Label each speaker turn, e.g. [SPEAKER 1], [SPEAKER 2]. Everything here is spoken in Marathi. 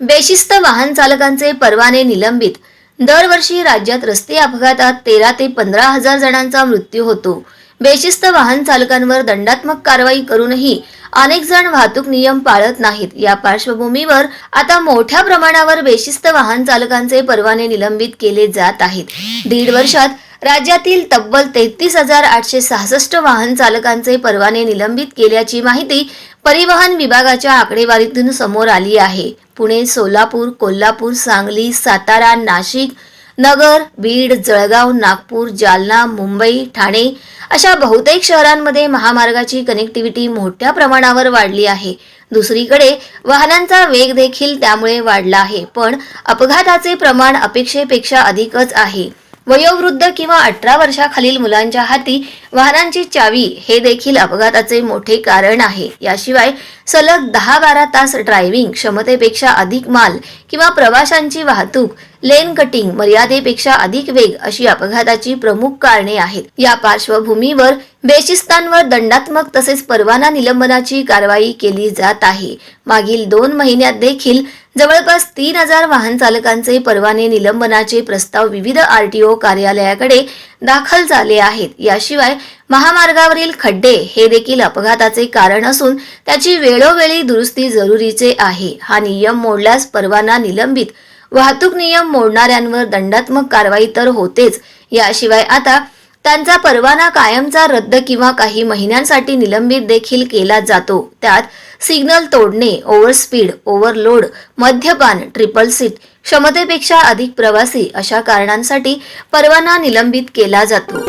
[SPEAKER 1] बेशिस्त वाहन चालकांचे परवाने निलंबित. दरवर्षी राज्यात रस्ते अपघातात तेरा ते पंधरा हजार जणांचा मृत्यू होतो. बेशिस्त वाहन चालकांवर दंडात्मक कारवाई करूनही अनेक जण वाहतूक नियम पाळत नाहीत. या पार्श्वभूमीवर आता मोठ्या प्रमाणावर बेशिस्त वाहन चालकांचे परवाने निलंबित केले जात आहेत. दीड वर्षात राज्यातील तब्बल तेहतीस हजार आठशे सहासष्ट वाहन चालकांचे परवाने निलंबित केल्याची माहिती परिवहन विभागाच्या आकडेवारीतून समोर आली आहे. पुणे सोलापूर कोल्हापूर सांगली सातारा नाशिक नगर बीड जळगाव नागपूर जालना मुंबई ठाणे अशा बहुतेक शहरांमध्ये महामार्गाची कनेक्टिव्हिटी मोठ्या प्रमाणावर वाढली आहे. दुसरीकडे वाहनांचा वेग देखील त्यामुळे वाढला आहे पण अपघाताचे प्रमाण अपेक्षेपेक्षा अधिकच आहे. वयोवृद्ध किंवा अठरा वर्षाखालील मुलांच्या हाती वाहनांची चावी हे देखील अपघाताचे मोठे कारण आहे. याशिवाय सलग दहा बारा तास ड्रायव्हिंग क्षमतेपेक्षा अधिक माल किंवा प्रवाशांची वाहतूक लेन कटिंग मर्यादेपेक्षा अधिक वेग अशी अपघाताची प्रमुख कारणे आहेत. या पार्श्वभूमीवर बेशिस्तांवर दंडात्मक तसेच परवाना निलंबनाची कारवाई केली जात आहे. मागील दोन महिन्यात देखील जवळपास तीन हजार वाहन चालकांचे परवाने निलंबनाचे प्रस्ताव विविध आरटीओ कार्यालयाकडे दाखल झाले आहेत. याशिवाय महामार्गावरील खड्डे हे देखील अपघाताचे कारण असून त्याची वेळोवेळी दुरुस्ती जरुरीचे आहे. हा नियम मोडल्यास परवाना निलंबित वाहतूक नियम मोडणाऱ्यांवर दंडात्मक कारवाई तर होतेच. याशिवाय आता त्यांचा परवाना कायमचा रद्द किंवा काही महिन्यांसाठी निलंबित देखील केला जातो. त्यात सिग्नल तोडणे ओव्हरस्पीड ओव्हरलोड मद्यपान ट्रिपल सीट क्षमतेपेक्षा अधिक प्रवासी अशा कारणांसाठी परवाना निलंबित केला जातो.